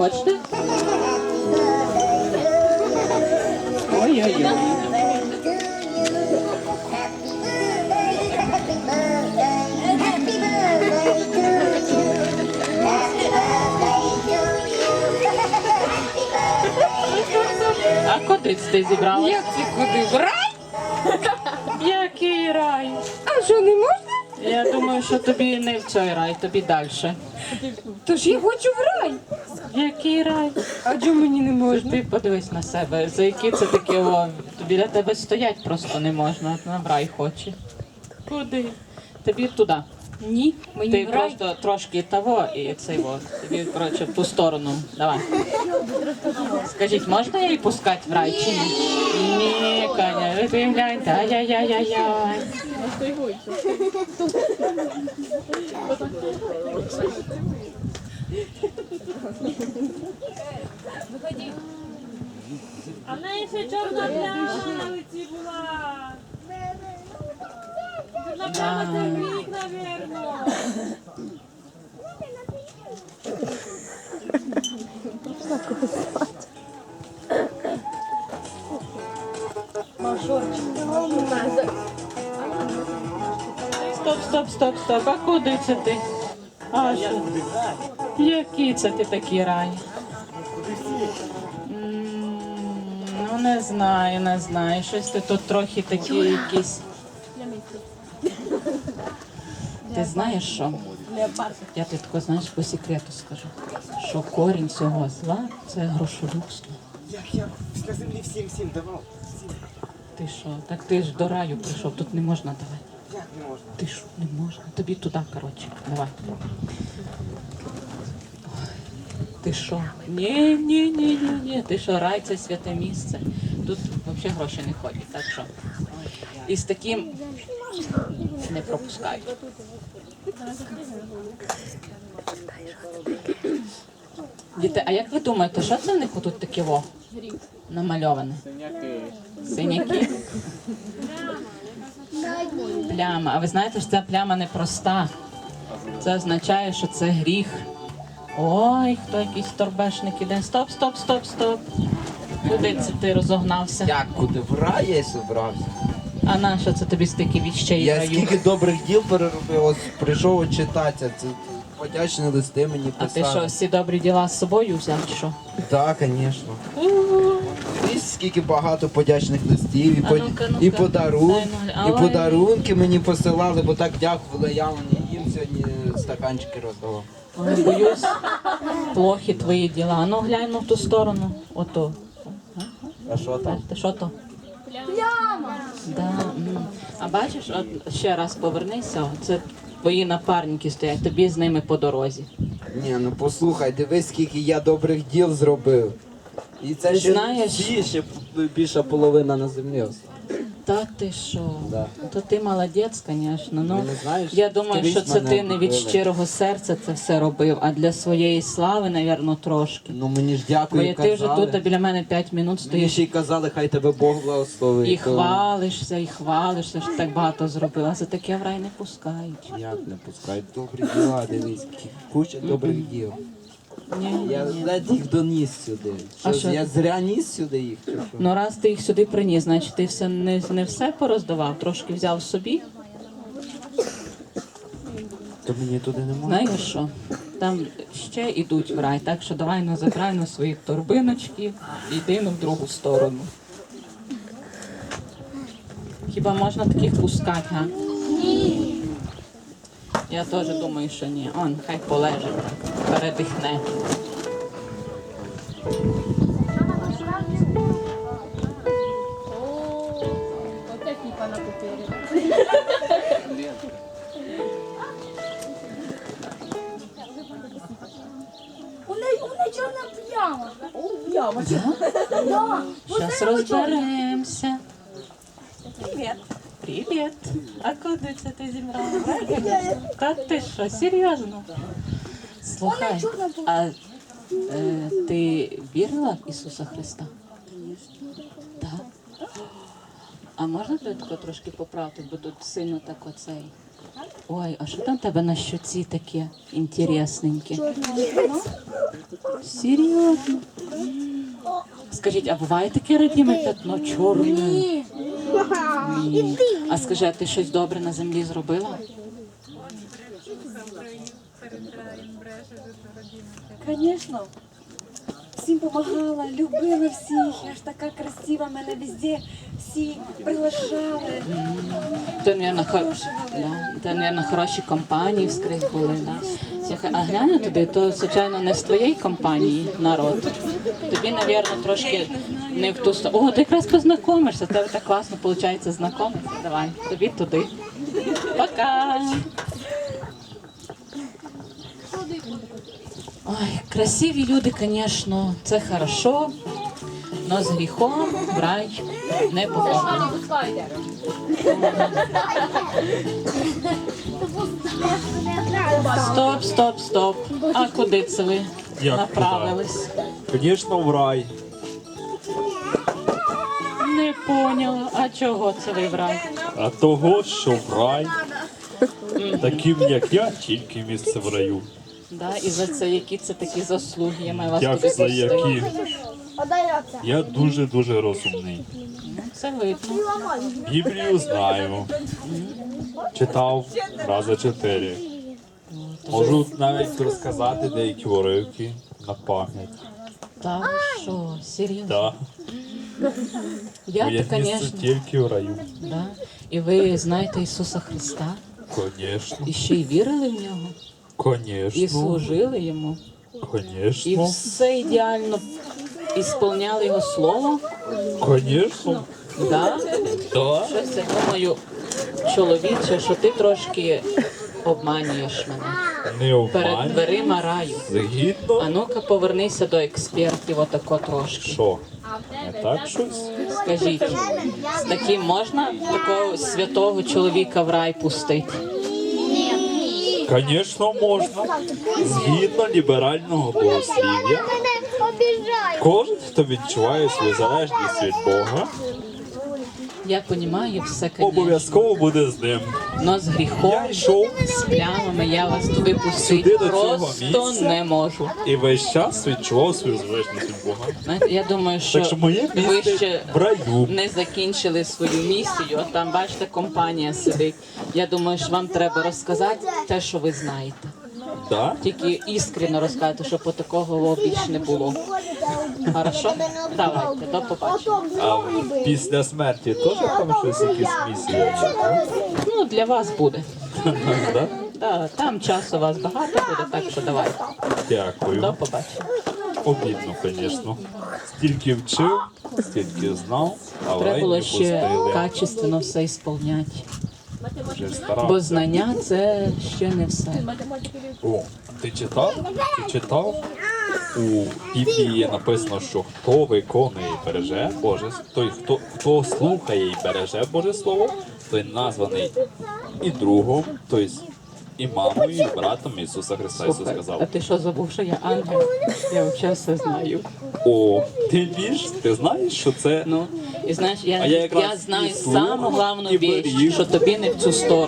Хочете? Ой-ой-ой. А куди ти зібрала? Як це куди? В рай? Який рай? А що не можна? Я думаю, що тобі не в цей рай, тобі далі. Тож я хочу в рай. Який рай? А чому мені не можна? ти подивись на себе, за які це таке о, біля тебе стоять просто не можна, на в рай хоче. Куди? Тобі туди. Ні, мені Ти в рай. просто трошки того і цей от. Тобі, коротше, в ту сторону. Давай. Скажіть, можна її пускати в рай чи ні? Ні, Каня, ви гляньте, ай-яй-яй-яй-яй. А в неї ще чорна пляма на лиці була. Навірно. Стоп, стоп, стоп, стоп. А куди це ти? А що? Який це ти такий рай? М, Ну не знаю, не знаю. Щось ти тут трохи такі якісь. Ти знаєш що? Я тобі тако, знаєш, по секрету скажу, що корінь цього зла це грошолюбство. Як я після землі всім всім давав? Всім. Ти що? Так ти ж до раю прийшов, тут не можна давати. Як не можна? Ти що, не можна? Тобі туди, коротше. Давай. Ти що? Ні, ні, ні, ні, ні. Ти що, рай це святе місце. Тут взагалі гроші не ходять, так що. І з таким не пропускають. Діти, а як ви думаєте, що це в них тут таке во? Намальоване? Синяки. Синяки? Пляма. А ви знаєте, що ця пляма не проста. Це означає, що це гріх. Ой, хто якийсь торбешник іде. Стоп, стоп, стоп, стоп. Куди це ти розогнався? Як куди? В рай я зібрався. А на що це тобі стільки віщей Я раю? скільки добрих діл переробив, ось прийшов читати. Це подячні листи мені А ти що, всі добрі діла з собою взяв чи що? Так, звісно. Скільки багато подячних листів, і, А под... ну-ка, ну-ка. і подарунки, Дай, і ой. подарунки мені посилали, бо так дякували, я вони їм сьогодні стаканчики роздавав. Ой, боюсь, плохі твої діла. А ну глянь ну, в ту сторону. Ото. А що там? Бачите, що то? Пляма. Да. А бачиш, от ще раз повернися, це твої напарники стоять, тобі з ними по дорозі. Ні, ну послухай, дивись, скільки я добрих діл зробив. І це Ти ще знаєш- всі, ще більша половина на землі. ось. Та ти що? Да. То ти молодець, звісно. Ну, Ну, знаєш, я думаю, що це ти не від щирого серця це все робив, а для своєї слави, напевно, трошки. Ну мені ж Бо дякую, я- ти вже тут біля мене 5 минут Мені стоїш ще й казали, хай тебе Бог благословить. і хвалишся, і хвалишся, що так багато зробила. За таке в рай не пускають. Як не пускають? Добрі діла, дивись, куча добрих діл. Ні, Я ледь їх доніс сюди. А Що, я зря ніс сюди їх? Чи що? Ну раз ти їх сюди приніс, значить ти все не, не все пороздавав, трошки взяв собі. То мені туди не можна. Знаєш що? Там ще йдуть в рай, так що давай ну, забирай на свої торбиночки і йди ну, в другу сторону. Хіба можна таких пускати, га? Ні. Я теж думаю, що ні. Он, хай полежить, так, передихне. У неї, чорна пляма. О, пляма. Да. Зараз розберемося. Привіт. Привіт. А куди це ти зібрала? Та ти що, серйозно? Слухай, а е, ти вірила в Ісуса Христа? Так. А можна тебе тако трошки поправити, бо тут сильно так оцей. Ой, а що там тебе на щоці таке інтересненьке? Серйозно? Скажіть, а буває таке родиме пятно чорне? Ні. А скажи, а ти щось добре на землі зробила? Звісно. Всім допомагала, любила всіх. Я ж така красива, мене везде всі приглашали. Ти, мабуть, хо... да. Хороші компанії вскрить були, да? А глянь туди, то, звичайно, не з твоєї компанії народ. Тобі, мабуть, трошки не в ту сторону. О, ти якраз познайомишся, тебе так класно виходить знайомитися. Давай, тобі туди. Пока! Ой, красиві люди, звісно, це хорошо, але з гріхом в рай не походить. Стоп, стоп, стоп. А куди це ви Як направились? Звісно, в рай. Не поняла. А чого це ви в рай? А того, що в рай, таким як я, тільки місце в раю. Да, і за це які це такі заслуги? Я маю вас Як за які. Я дуже-дуже розумний. Це видно. Біблію знаю. Читав рази чотири. Можу навіть розказати деякі уривки на пам'ять. Та ви що, серйозно? Так, Я моє місце звісно. тільки в раю. Да. І ви знаєте Ісуса Христа? Конечно, І ще й вірили в нього, і служили йому, і все ідеально ісполняли його слово. конечно. Да? Да. Щось я думаю, чоловіче, що ти трошки обманюєш мене Не перед дверима раю. Згідно. А ну-ка повернися до експертів отако трошки. Що? Не так щось? Скажіть, з таким можна такого святого чоловіка в рай пустити? Звісно, можна. Згідно ліберального богослів'я, кожен, хто відчуває свою залежність від Бога, Я розумію все, обов'язково буде з ним. Но з гріхом, Я йшов з плямами я вас туди Сюди, пустити до цього просто не можу. і весь час відчував свою залежність від Бога. Знаєте, я думаю, що, Так що моє ви ще в раю. не закінчили свою місію. От там, бачите, компанія сидить. Я думаю, що вам треба розказати те, що ви знаєте. Да? Тільки іскренно розказати, щоб по такого більш не було. Хорошо? Давайте, до побачення. А після смерті теж там щось якісь місії? Ну, для вас буде. Да? Да, там часу у вас багато буде, так що давайте. До Дякую. побачення. Обідно, звісно. Стільки вчив, стільки знав, а в Треба було не ще пустили. качественно все ісполняти. Бо знання це ще не все. О, ти читав? Ти читав? У Біблії написано, що хто виконує і береже Боже, той, хто, хто слухає і береже Боже Слово, той названий і другом, тобто і мамою, і братом Ісуса Христа. Ісус Слухай, а ти що забув, що я ангел? Я взагалі все знаю. О, ти віж, ти знаєш, що це Ну, і знаєш, я, я я, знаю саму главну і віч, що тобі не в цю сторону.